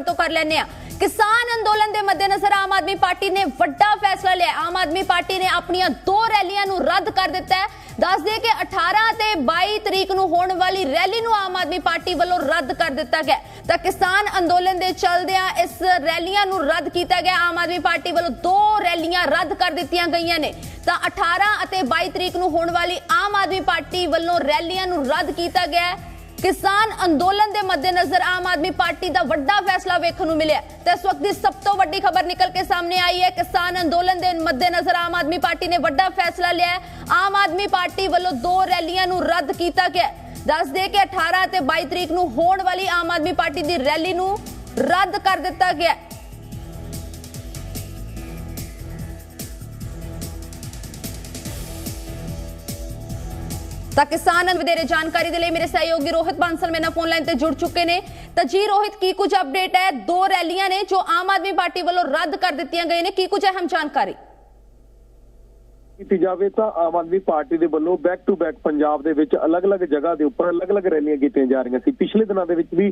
ਤੋਂ ਕਰ ਲੈਨੇ ਆ ਕਿਸਾਨ ਅੰਦੋਲਨ ਦੇ ਮੱਦੇਨਜ਼ਰ ਆਮ ਆਦਮੀ ਪਾਰਟੀ ਨੇ ਵੱਡਾ ਫੈਸਲਾ ਲਿਆ। ਆਮ ਆਦਮੀ ਪਾਰਟੀ ਨੇ ਆਪਣੀਆਂ ਦੋ ਰੈਲੀਆਂ ਨੂੰ ਰੱਦ ਕਰ ਦਿੱਤਾ ਹੈ। ਦੱਸ ਦੇ ਕਿ 18 ਤੇ 22 ਤਰੀਕ ਨੂੰ ਹੋਣ ਵਾਲੀ ਰੈਲੀ ਨੂੰ ਆਮ ਆਦਮੀ ਪਾਰਟੀ ਵੱਲੋਂ ਰੱਦ ਕਰ ਦਿੱਤਾ ਗਿਆ ਤਾਂ ਕਿਸਾਨ ਅੰਦੋਲਨ ਦੇ ਚੱਲਦਿਆਂ ਇਸ ਰੈਲੀਆਂ ਨੂੰ ਰੱਦ ਕੀਤਾ ਗਿਆ। ਆਮ ਆਦਮੀ ਪਾਰਟੀ ਵੱਲੋਂ ਦੋ ਰੈਲੀਆਂ ਰੱਦ ਕਰ ਦਿੱਤੀਆਂ ਗਈਆਂ ਨੇ। ਤਾਂ 18 ਅਤੇ 22 ਤਰੀਕ ਨੂੰ ਹੋਣ ਵਾਲੀ ਆਮ ਆਦਮੀ ਪਾਰਟੀ ਵੱਲੋਂ ਰੈਲੀਆਂ ਨੂੰ ਰੱਦ ਕੀਤਾ ਗਿਆ ਹੈ। ਕਿਸਾਨ ਅੰਦੋਲਨ ਦੇ ਮੱਦੇਨਜ਼ਰ ਆਮ ਆਦਮੀ ਪਾਰਟੀ ਦਾ ਵੱਡਾ ਫੈਸਲਾ ਵੇਖਣ ਨੂੰ ਮਿਲਿਆ ਤੇ ਇਸ ਵਕਤ ਦੀ ਸਭ ਤੋਂ ਵੱਡੀ ਖਬਰ ਨਿਕਲ ਕੇ ਸਾਹਮਣੇ ਆਈ ਹੈ। ਕਿਸਾਨ ਅੰਦੋਲਨ ਦੇ ਮੱਦੇਨਜ਼ਰ ਆਮ ਆਦਮੀ ਪਾਰਟੀ ਨੇ ਵੱਡਾ ਫੈਸਲਾ ਲਿਆ ਆਮ ਆਦਮੀ ਪਾਰਟੀ ਵੱਲੋਂ ਦੋ ਰੈਲੀਆਂ ਨੂੰ ਰੱਦ ਕੀਤਾ ਗਿਆ ਹੈ। ਦੱਸ ਦੇ ਕਿ 18 ਤੇ 22 ਤਰੀਕ ਨੂੰ ਹੋਣ ਵਾਲੀ ਆਮ ਆਦਮੀ ਪਾਰਟੀ ਦੀ ਰੈਲੀ ਨੂੰ ਰੱਦ ਕਰ ਦਿੱਤਾ ਗਿਆ ਤਾਂ ਕਿਸਾਨ ਨੂੰ ਵਧੇਰੇ ਜਾਣਕਾਰੀ ਦੇ ਲਈ ਮੇਰੇ ਸਹਿਯੋਗੀ ਰੋਹਿਤ ਬਾਂਸਲ ਮੇਰੇ ਨਾਲ ਫੋਨ ਲਾਈਨ ਤੇ ਜੁੜ ਚੁੱਕੇ ਨੇ। ਤਾਂ ਜੀ ਰੋਹਿਤ, ਕੀ ਕੁਝ ਅਪਡੇਟ ਹੈ? ਦੋ ਰੈਲੀਆਂ ਨੇ ਜੋ ਆਮ ਆਦਮੀ ਪਾਰਟੀ ਵੱਲੋਂ ਰੱਦ ਕਰ ਦਿੱਤੀਆਂ ਗਈਆਂ ਨੇ। ਕੀ ਕੁਝ ਅਹਿਮ ਜਾਣਕਾਰੀ? ਕੀਤੀ ਜਾਵੇ ਤਾਂ ਆਮ ਆਦਮੀ ਪਾਰਟੀ ਦੇ ਵੱਲੋਂ ਬੈਕ ਟੂ ਬੈਕ ਪੰਜਾਬ ਦੇ ਵਿੱਚ ਅਲੱਗ-ਅਲੱਗ ਜਗ੍ਹਾ ਦੇ ਉੱਪਰ ਅਲੱਗ-ਅਲੱਗ ਰੈਲੀਆਂ ਕੀਤੀਆਂ ਜਾ ਰਹੀਆਂ ਸੀ। ਪਿਛਲੇ ਦਿਨਾਂ ਦੇ ਵਿੱਚ ਵੀ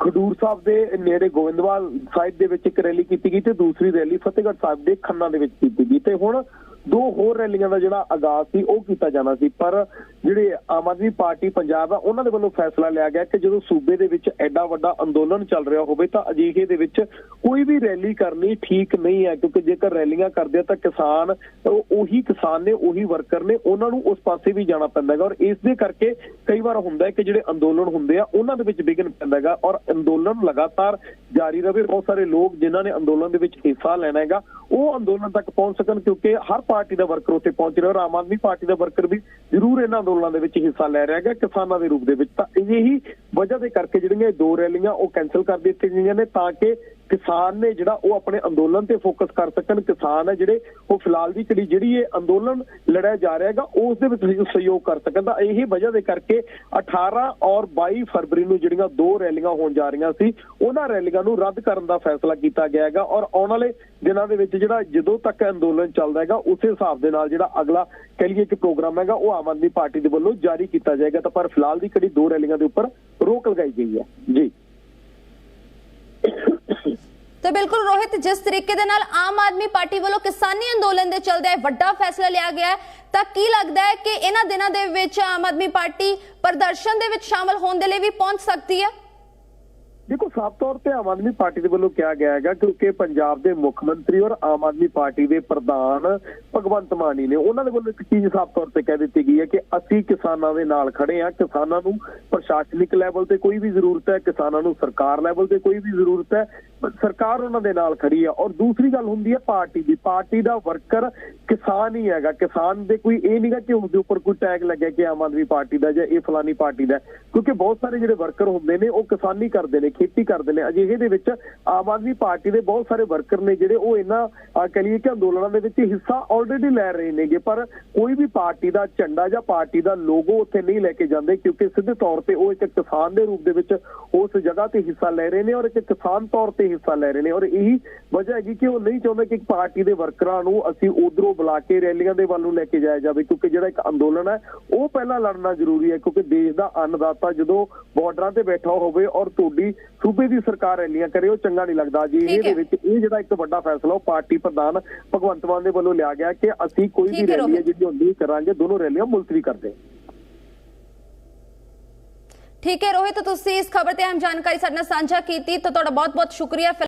ਖਡੂਰ ਸਾਹਿਬ ਦੇ ਨੇੜੇ ਗੋਇੰਦਵਾਲ ਸਾਈਡ ਦੇ ਵਿੱਚ ਇੱਕ ਰੈਲੀ ਕੀਤੀ ਗਈ ਤੇ ਦੂਸਰੀ ਰੈਲੀ ਫਤਿਹਗੜ੍ਹ ਸਾਹਿਬ ਦੇ ਖੰਨਾ ਦੇ ਵਿੱਚ ਕੀਤੀ ਗਈ ਤੇ ਹੁਣ ਦੋ ਹੋਰ ਰੈਲੀਆਂ ਦਾ ਜਿਹੜਾ ਆਗਾਜ਼ ਸੀ, ਉਹ ਕੀਤਾ ਜਾਣਾ ਸੀ। ਪਰ ਜਿਹੜੇ ਆਮ ਆਦਮੀ ਪਾਰਟੀ ਪੰਜਾਬ ਆ, ਉਹਨਾਂ ਦੇ ਵੱਲੋਂ ਫੈਸਲਾ ਲਿਆ ਗਿਆ ਕਿ ਜਦੋਂ ਸੂਬੇ ਦੇ ਵਿੱਚ ਐਡਾ ਵੱਡਾ ਅੰਦੋਲਨ ਚੱਲ ਰਿਹਾ ਹੋਵੇ ਤਾਂ ਅਜਿਹੇ ਦੇ ਵਿੱਚ ਕੋਈ ਵੀ ਰੈਲੀ ਕਰਨੀ ਠੀਕ ਨਹੀਂ ਹੈ, ਕਿਉਂਕਿ ਜੇਕਰ ਰੈਲੀਆਂ ਕਰਦੇ ਆ ਤਾਂ ਕਿਸਾਨ, ਉਹੀ ਕਿਸਾਨ ਨੇ, ਉਹੀ ਵਰਕਰ ਨੇ, ਉਹਨਾਂ ਨੂੰ ਉਸ ਪਾਸੇ ਵੀ ਜਾਣਾ ਪੈਂਦਾ ਹੈਗਾ। ਔਰ ਇਸ ਦੇ ਕਰਕੇ ਕਈ ਵਾਰ ਹੁੰਦਾ ਹੈ ਕਿ ਜਿਹੜੇ ਅੰਦੋਲਨ ਹੁੰਦੇ ਆ, ਉਹਨਾਂ ਦੇ ਵਿੱਚ ਵਿਘਨ ਪੈਂਦਾ ਹੈਗਾ। ਔਰ ਅੰਦੋਲਨ ਲਗਾਤਾਰ ਜਾਰੀ ਰਹੇ। ਬਹੁਤ ਸਾਰੇ ਲੋਕ ਜਿਨ੍ਹਾਂ ਨੇ ਅੰਦੋਲਨ ਦੇ ਵਿੱਚ ਹਿੱਸਾ ਲੈਣਾ ਹੈਗਾ, ਉਹ ਅੰਦੋਲਨ ਤੱਕ ਪਹੁੰਚ ਸਕਣ, ਕਿਉਂਕਿ ਹਰ ਪਾਰਟੀ ਦਾ ਵਰਕਰ ਉੱਥੇ ਪਹੁੰਚ ਰਿਹਾ ਔਰ ਆਮ ਆਦਮੀ ਪਾਰਟੀ ਦਾ ਵਰਕਰ ਵੀ ਜ਼ਰੂਰ ਇਹਨਾਂ ਅੰਦੋਲਨਾਂ ਦੇ ਵਿੱਚ ਹਿੱਸਾ ਲੈ ਰਿਹਾ ਹੈਗਾ ਕਿਸਾਨਾਂ ਦੇ ਰੂਪ ਦੇ ਵਿੱਚ। ਤਾਂ ਇਹੀ ਵਜ੍ਹਾ ਦੇ ਕਰਕੇ ਜਿਹੜੀਆਂ ਇਹ ਦੋ ਰੈਲੀਆਂ ਉਹ ਕੈਨਸਲ ਕਰ ਦਿੱਤੀਆਂ ਗਈਆਂ ਨੇ ਤਾਂ ਕਿ ਕਿਸਾਨ ਨੇ ਜਿਹੜਾ ਉਹ ਆਪਣੇ ਅੰਦੋਲਨ ਤੇ ਫੋਕਸ ਕਰ ਸਕਣ, ਕਿਸਾਨ ਹੈ ਜਿਹੜੇ ਉਹ ਫਿਲਹਾਲ ਦੀ ਘੜੀ ਜਿਹੜੀ ਇਹ ਅੰਦੋਲਨ ਲੜਿਆ ਜਾ ਰਿਹਾ ਹੈਗਾ, ਉਸ ਦੇ ਵਿੱਚ ਸਹਿਯੋਗ ਕਰ ਸਕਣ। ਤਾਂ ਇਹੀ ਵਜ੍ਹਾ ਦੇ ਕਰਕੇ 18 ਔਰ 22 ਫਰਵਰੀ ਨੂੰ ਜਿਹੜੀਆਂ ਦੋ ਰੈਲੀਆਂ ਹੋਣ ਜਾ ਰਹੀਆਂ ਸੀ, ਉਹਨਾਂ ਰੈਲੀਆਂ ਨੂੰ ਰੱਦ ਕਰਨ ਦਾ ਫੈਸਲਾ ਕੀਤਾ ਗਿਆ ਹੈਗਾ ਔਰ ਆਉਣ ਵਾਲੇ ਦਿਨਾਂ ਦੇ ਵਿੱਚ ਜਿਹੜਾ ਜਦੋਂ ਤੱਕ ਅੰਦੋਲਨ ਚੱਲਦਾ ਹੈਗਾ, ਉਸੇ ਹਿਸਾਬ ਦੇ ਨਾਲ ਜਿਹੜਾ ਅਗਲਾ ਕਹਿ ਲਈਏ ਕਿ ਪ੍ਰੋਗਰਾਮ ਹੈਗਾ, ਉਹ ਆਮ ਆਦਮੀ ਪਾਰਟੀ ਦੇ ਵੱਲੋਂ ਜਾਰੀ ਕੀਤਾ ਜਾਏਗਾ। ਤਾਂ ਪਰ ਫਿਲਹਾਲ ਦੀ ਘੜੀ ਦੋ ਰੈਲੀਆਂ ਦੇ ਉੱਪਰ ਰੋਕ ਲਗਾਈ ਗਈ ਹੈ। ਜੀ। ਤੇ ਬਿਲਕੁਲ ਰੋਹਿਤ, ਜਿਸ ਤਰੀਕੇ ਦੇ ਨਾਲ ਆਮ ਆਦਮੀ ਪਾਰਟੀ ਵੱਲੋਂ ਕਿਸਾਨੀ ਅੰਦੋਲਨ ਦੇ ਚੱਲਦੇ ਵੱਡਾ ਫੈਸਲਾ ਲਿਆ ਗਿਆ ਹੈ, ਤਾਂ ਕੀ ਲੱਗਦਾ ਹੈ ਕਿ ਇਹਨਾਂ ਦਿਨਾਂ ਦੇ ਵਿੱਚ ਆਮ ਆਦਮੀ ਪਾਰਟੀ ਪ੍ਰਦਰਸ਼ਨ ਦੇ ਵਿੱਚ ਸ਼ਾਮਲ ਹੋਣ ਦੇ ਲਈ ਵੀ ਪਹੁੰਚ ਸਕਦੀ ਹੈ? ਦੇਖੋ ਸਾਫ਼ ਤੌਰ ਤੇ ਆਮ ਆਦਮੀ ਪਾਰਟੀ ਦੇ ਵੱਲੋਂ ਕਿਹਾ ਗਿਆ ਹੈਗਾ ਕਿਉਂਕਿ ਪੰਜਾਬ ਦੇ ਮੁੱਖ ਮੰਤਰੀ ਔਰ ਆਮ ਆਦਮੀ ਪਾਰਟੀ ਦੇ ਪ੍ਰਧਾਨ ਭਗਵੰਤ ਮਾਨੀ ਨੇ ਉਹਨਾਂ ਦੇ ਵੱਲੋਂ ਇੱਕ ਚੀਜ਼ ਸਾਫ਼ ਤੌਰ ਤੇ ਕਹਿ ਦਿੱਤੀ ਗਈ ਹੈ ਕਿ ਅਸੀਂ ਕਿਸਾਨਾਂ ਦੇ ਨਾਲ ਖੜੇ ਹਾਂ, ਕਿਸਾਨਾਂ ਨੂੰ ਪ੍ਰਸ਼ਾਸਨਿਕ ਲੈਵਲ ਤੇ ਕੋਈ ਵੀ ਜ਼ਰੂਰਤ ਹੈ, ਕਿਸਾਨਾਂ ਨੂੰ ਸਰਕਾਰ ਲੈਵਲ ਤੇ ਕੋਈ ਵੀ ਜ਼ਰੂਰਤ ਹੈ, ਸਰਕਾਰ ਉਹਨਾਂ ਦੇ ਨਾਲ ਖੜੀ ਹੈ। ਔਰ ਦੂਸਰੀ ਗੱਲ ਹੁੰਦੀ ਹੈ ਪਾਰਟੀ ਦੀ, ਪਾਰਟੀ ਦਾ ਵਰਕਰ ਕਿਸਾਨ ਹੀ ਹੈਗਾ। ਕਿਸਾਨ ਦੇ ਕੋਈ ਇਹ ਨਹੀਂਗਾ ਕਿ ਉਹਦੇ ਉੱਪਰ ਕੋਈ ਟੈਗ ਲੱਗਿਆ ਕਿ ਆਮ ਆਦਮੀ ਪਾਰਟੀ ਦਾ ਜਾਂ ਇਹ ਫਲਾਨੀ ਪਾਰਟੀ ਦਾ ਕਿਉਂਕਿ ਬਹੁਤ ਸਾਰੇ ਜਿਹੜੇ ਵਰਕਰ ਹੁੰਦੇ ਨੇ, ਉਹ ਕਿਸਾਨੀ ਕਰਦੇ ਨੇ। ਖੇਤੀ ਕਰਦੇ ਨੇ। ਅਜਿਹੇ ਦੇ ਵਿੱਚ ਆਮ ਆਦਮੀ ਪਾਰਟੀ ਦੇ ਬਹੁਤ ਸਾਰੇ ਵਰਕਰ ਨੇ ਜਿਹੜੇ ਉਹ ਇਹਨਾਂ ਅਹ ਕਹਿ ਲਈਏ ਕਿ ਅੰਦੋਲਨਾਂ ਦੇ ਵਿੱਚ ਹਿੱਸਾ ਆਲਰੇਡੀ ਲੈ ਰਹੇ ਨੇਗੇ। ਪਰ ਕੋਈ ਵੀ ਪਾਰਟੀ ਦਾ ਝੰਡਾ ਜਾਂ ਪਾਰਟੀ ਦਾ ਲੋਗੋ ਉੱਥੇ ਨਹੀਂ ਲੈ ਕੇ ਜਾਂਦੇ ਕਿਉਂਕਿ ਸਿੱਧੇ ਤੌਰ ਤੇ ਉਹ ਇੱਕ ਕਿਸਾਨ ਦੇ ਰੂਪ ਦੇ ਵਿੱਚ ਉਸ ਜਗ੍ਹਾ ਤੇ ਹਿੱਸਾ ਲੈ ਰਹੇ ਨੇ ਔਰ ਇੱਕ ਕਿਸਾਨ ਤੌਰ ਤੇ ਹਿੱਸਾ ਲੈ ਰਹੇ ਨੇ। ਔਰ ਇਹੀ ਵਜ੍ਹਾ ਹੈਗੀ ਕਿ ਉਹ ਨਹੀਂ ਚਾਹੁੰਦੇ ਕਿ ਇੱਕ ਪਾਰਟੀ ਦੇ ਵਰਕਰਾਂ ਨੂੰ ਅਸੀਂ ਉਧਰੋਂ ਬੁਲਾ ਕੇ ਰੈਲੀਆਂ ਦੇ ਵੱਲ ਨੂੰ ਲੈ ਕੇ ਜਾਇਆ ਜਾਵੇ ਕਿਉਂਕਿ ਜਿਹੜਾ ਇੱਕ ਅੰਦੋਲਨ ਹੈ, ਉਹ ਪਹਿਲਾਂ ਲੜਨਾ ਜ਼ਰੂਰੀ ਹੈ ਕਿਉਂਕਿ ਦੇਸ਼ ਦਾ ਅੰਨਦਾਤਾ ਜਦੋਂ ਬਾਰਡਰਾਂ ਤੇ ਬੈਠਾ ਹੋਵੇ ਔਰ ਤੁਹਾਡੀ ਸੂਬੇ ਦੀ ਸਰਕਾਰ ਰੈਲੀਆਂ ਕਰੇ ਉਹ ਚੰਗਾ ਨਹੀਂ ਲੱਗਦਾ ਜੀ ਇਹਦੇ। ਵਿੱਚ ਇਹ ਜਿਹੜਾ ਇੱਕ ਵੱਡਾ ਫੈਸਲਾ ਉਹ ਪਾਰਟੀ ਪ੍ਰਧਾਨ ਭਗਵੰਤ ਮਾਨ ਦੇ ਵੱਲੋਂ ਲਿਆ ਗਿਆ ਕਿ ਅਸੀਂ ਕੋਈ ਵੀ ਰੈਲੀ। ਜਿਹੜੀ ਹੁੰਦੀ ਕਰਾਂਗੇ ਦੋਨੋਂ ਰੈਲੀਆਂ ਮੁਲਤਵੀ ਕਰਦੇ ਹਾਂ ਠੀਕ ਹੈ ਰੋਹਿਤ ਤੁਸੀਂ ਇਸ ਖਬਰ ਤੇ ਅਹਿਮ ਜਾਣਕਾਰੀ ਸਾਡੇ ਨਾਲ ਸਾਂਝਾ ਕੀਤੀ ਤਾਂ ਤੁਹਾਡਾ ਬਹੁਤ ਬਹੁਤ ਸ਼ੁਕਰੀਆ